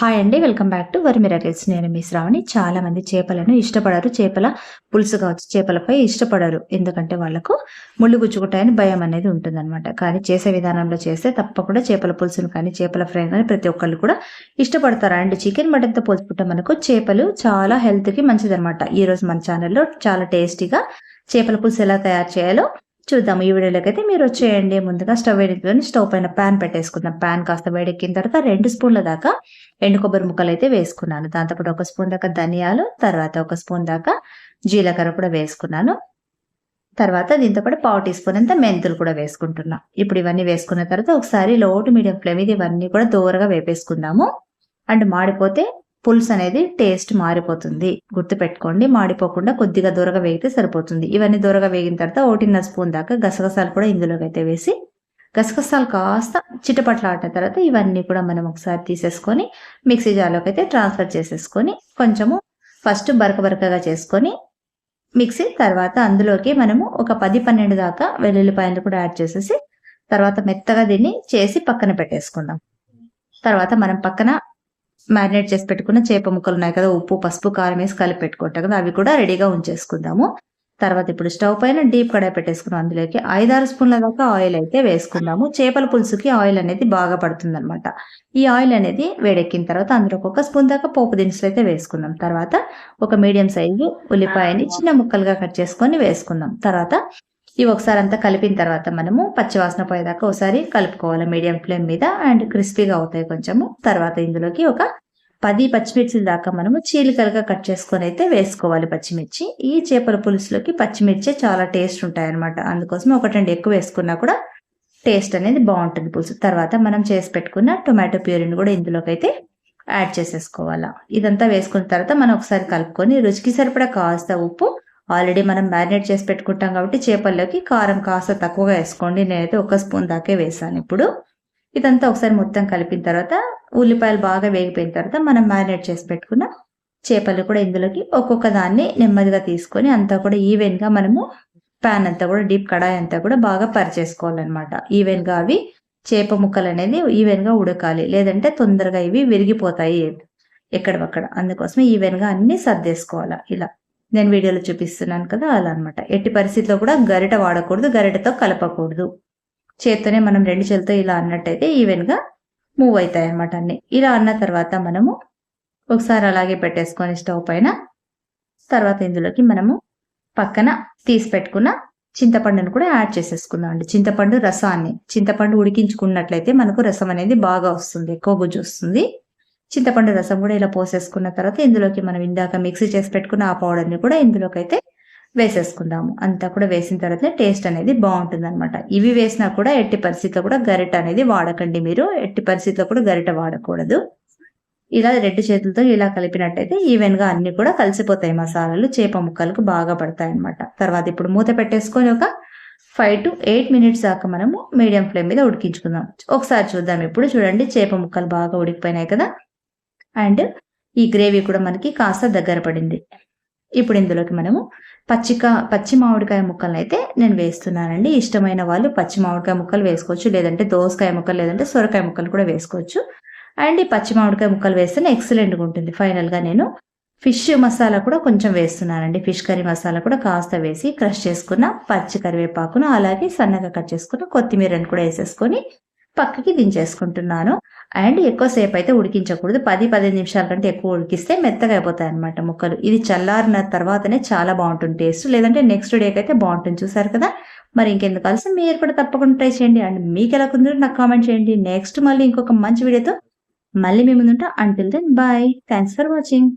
Hi అండి welcome back to వరి miracles నేను మీ శ్రావణి. చాలా మంది చేపలను ఇష్టపడరు. చేపల పులుసు కావచ్చు చేపలపై ఇష్టపడరు. ఎందుకంటే వాళ్ళకు ముళ్ళు గుచ్చుకుంటాయని భయం అనేది ఉంటుందన్నమాట. కానీ చేసే విధానంలో చేస్తే తప్పకుండా చేపల పులుసును కానీ చేపల ఫ్రై కానీ ప్రతి ఒక్కళ్ళు కూడా ఇష్టపడతారు? అండ్ చికెన్ మటన్తో పోల్చుకుంటే మనకు చేపలు చాలా హెల్త్కి మంచిదన్నమాట. ఈ రోజు మన ఛానల్లో చాలా టేస్టీగా చేపల పులుసు ఎలా తయారు చేయాలో చూద్దాం. ఈ వీడియోలోకి అయితే మీరు వచ్చేయండి. ముందుగా స్టవ్ వేడెక్కుని స్టవ్ పైన ప్యాన్ పెట్టేసుకుందాం. ప్యాన్ కాస్త వేడెక్కిన తర్వాత రెండు స్పూన్ల దాకా ఎండు కొబ్బరి ముక్కలు అయితే వేసుకున్నాను. దాంతోపాటు ఒక స్పూన్ దాకా ధనియాలు తర్వాత ఒక స్పూన్ దాకా జీలకర్ర కూడా వేసుకున్నాను. తర్వాత దీంతో పాటు పావు టీ స్పూన్ అంతా మెంతులు కూడా వేసుకుంటున్నాం. ఇప్పుడు ఇవన్నీ వేసుకున్న తర్వాత ఒకసారి లో టు మీడియం ఫ్లేమ్ ఇది ఇవన్నీ కూడా దూరగా వేపేసుకుందాము. అండ్ మాడిపోతే పులుసు అనేది టేస్ట్ మారిపోతుంది. గుర్తుపెట్టుకోండి మాడిపోకుండా కొద్దిగా దూరగా వేగితే సరిపోతుంది. ఇవన్నీ దూరగా వేగిన తర్వాత ఒకటిన్న స్పూన్ దాకా గసగసాలు కూడా ఇందులోకి అయితే వేసి గసగసాలు కాస్త చిటపట్లు ఆడిన తర్వాత ఇవన్నీ కూడా మనం ఒకసారి తీసేసుకొని మిక్సీ జార్లోకి అయితే ట్రాన్స్ఫర్ చేసేసుకొని కొంచెము ఫస్ట్ బరక బరకగా చేసుకొని మిక్సీ తర్వాత అందులోకి మనము ఒక పది పన్నెండు దాకా వెల్లుల్లిపాయలు కూడా యాడ్ చేసేసి తర్వాత మెత్తగా దీన్ని చేసి పక్కన పెట్టేసుకుందాం. తర్వాత మనం పక్కన మ్యారినేట్ చేసి పెట్టుకున్న చేప ముక్కలు ఉన్నాయి కదా ఉప్పు పసుపు కారం వేసి కలిపి పెట్టుకుంటాం కదా అవి కూడా రెడీగా ఉంచేసుకుందాము. తర్వాత ఇప్పుడు స్టవ్ పైన డీప్ కడాయి పెట్టేసుకున్నాం. అందులోకి ఐదారు స్పూన్ల దాకా ఆయిల్ అయితే వేసుకుందాము. చేపల పులుసుకి ఆయిల్ అనేది బాగా పడుతుంది అనమాట ఈ ఆయిల్ అనేది వేడెక్కిన తర్వాత అందులో ఒక స్పూన్ దాకా పోపు దినుసులు అయితే వేసుకుందాం. తర్వాత ఒక మీడియం సైజు ఉల్లిపాయని చిన్న ముక్కలుగా కట్ చేసుకొని వేసుకుందాం. తర్వాత ఇవి ఒకసారి అంతా కలిపిన తర్వాత మనము పచ్చివాసన పోయేదాకా ఒకసారి కలుపుకోవాలి. మీడియం ఫ్లేమ్ మీద అండ్ క్రిస్పీగా అవుతాయి కొంచెము. తర్వాత ఇందులోకి ఒక పది పచ్చిమిర్చి దాకా మనము చీలికలుగా కట్ చేసుకొని అయితే వేసుకోవాలి పచ్చిమిర్చి. ఈ చేపల పులుసులోకి పచ్చిమిర్చి చాలా టేస్ట్ ఉంటాయి అనమాట అందుకోసం ఒకటి రెండు ఎక్కువ వేసుకున్నా కూడా టేస్ట్ అనేది బాగుంటుంది పులుసు. తర్వాత మనం చేసి పెట్టుకున్న టొమాటో ప్యూరీని కూడా ఇందులోకి అయితే యాడ్ చేసేసుకోవాలా. ఇదంతా వేసుకున్న తర్వాత మనం ఒకసారి కలుపుకొని రుచికి సరిపడా కాస్త ఉప్పు ఆల్రెడీ మనం మ్యారినేట్ చేసి పెట్టుకుంటాం కాబట్టి చేపల్లోకి కారం కాస్త తక్కువగా వేసుకోండి. నేనైతే ఒక స్పూన్ దాకే వేసాను ఇప్పుడు. ఇదంతా ఒకసారి మొత్తం కలిపిన తర్వాత ఉల్లిపాయలు బాగా వేగిపోయిన తర్వాత మనం మ్యారినేట్ చేసి పెట్టుకున్న చేపలు కూడా ఇందులోకి ఒక్కొక్క దాన్ని నెమ్మదిగా తీసుకొని అంతా కూడా ఈవెన్గా మనము ప్యాన్ అంతా కూడా డీప్ కడాయి అంతా కూడా బాగా పరిచేసుకోవాలన్నమాట ఈవెన్గా అవి చేప ముక్కలు అనేది ఈవెన్గా ఉడకాలి. లేదంటే తొందరగా ఇవి విరిగిపోతాయి. ఎక్కడవక్కడ. అందుకోసం ఈవెన్గా అన్ని సర్దేసుకోవాలి. ఇలా. నేను వీడియోలో చూపిస్తున్నాను కదా అలా అనమాట ఎట్టి పరిస్థితిలో కూడా గరిట వాడకూడదు గరిటతో కలపకూడదు. చేత్తోనే మనం రెండు చేతితో ఇలా అన్నట్టయితే ఈవెన్గా మూవ్ అవుతాయి అనమాట అన్ని. ఇలా అన్న తర్వాత మనము ఒకసారి అలాగే పెట్టేసుకొని స్టవ్ పైన తర్వాత ఇందులోకి మనము పక్కన తీసి పెట్టుకున్న చింతపండును కూడా యాడ్ చేసేసుకుందాం అండి. చింతపండు రసాన్ని చింతపండు ఉడికించుకున్నట్లయితే మనకు రసం అనేది బాగా వస్తుంది ఎక్కువ గుజ్జు వస్తుంది. చింతపండు రసం కూడా ఇలా పోసేసుకున్న తర్వాత ఇందులోకి మనం ఇందాక మిక్సీ చేసి పెట్టుకున్న ఆ పౌడర్ని కూడా ఇందులోకి అయితే వేసేసుకుందాము. అంతా కూడా వేసిన తర్వాత టేస్ట్ అనేది బాగుంటుంది అనమాట ఇవి వేసినా కూడా ఎట్టి పరిస్థితిలో కూడా గరిట అనేది వాడకండి మీరు. ఎట్టి పరిస్థితిలో కూడా గరిట వాడకూడదు. ఇలా రెండు చేతులతో ఇలా కలిపినట్టయితే ఈవెన్గా అన్ని కూడా కలిసిపోతాయి. మసాలాలు చేప ముక్కలకు బాగా పడతాయి అనమాట తర్వాత ఇప్పుడు మూత పెట్టేసుకొని ఒక ఫైవ్ టు ఎయిట్ మినిట్స్ దాకా మనము మీడియం ఫ్లేమ్ మీద ఉడికించుకుందాం. ఒకసారి చూద్దాం. ఇప్పుడు చూడండి చేప ముక్కలు బాగా ఉడికిపోయినాయి కదా. అండ్ ఈ గ్రేవీ కూడా మనకి కాస్త దగ్గర పడింది. ఇప్పుడు ఇందులోకి మనము పచ్చిక పచ్చి మామిడికాయ ముక్కలను అయితే నేను వేస్తున్నానండి. ఇష్టమైన వాళ్ళు పచ్చి మామిడికాయ ముక్కలు వేసుకోవచ్చు. లేదంటే దోసకాయ ముక్కలు లేదంటే సొరకాయ ముక్కలు కూడా వేసుకోవచ్చు. అండ్ ఈ పచ్చి మామిడికాయ ముక్కలు వేస్తేనే ఎక్సలెంట్గా ఉంటుంది. ఫైనల్గా నేను ఫిష్ మసాలా కూడా కొంచెం వేస్తున్నానండి. ఫిష్ కర్రీ మసాలా కూడా కాస్త వేసి క్రష్ చేసుకున్న పచ్చి కరివేపాకును అలాగే సన్నగా కట్ చేసుకున్న కొత్తిమీరని కూడా వేసేసుకొని పక్కకి దించేసుకుంటున్నాను. అండ్ ఎక్కువసేపు అయితే ఉడికించకూడదు. పది పదిహేను నిమిషాల కంటే ఎక్కువ ఉడికిస్తే మెత్తగా అయిపోతాయి అనమాట ముక్కలు. ఇది చల్లారిన తర్వాతనే చాలా బాగుంటుంది టేస్ట్. లేదంటే నెక్స్ట్ డేకి అయితే బాగుంటుంది. చూసారు కదా? మరి ఇంకెందుకు కలిసి మీరు కూడా తప్పకుండా ట్రై చేయండి. అండ్ మీకు ఎలా కుందో నాకు కామెంట్ చేయండి. నెక్స్ట్ మళ్ళీ ఇంకొక మంచి వీడియోతో మళ్ళీ మీ ముందుంటా. Until then bye thanks for watching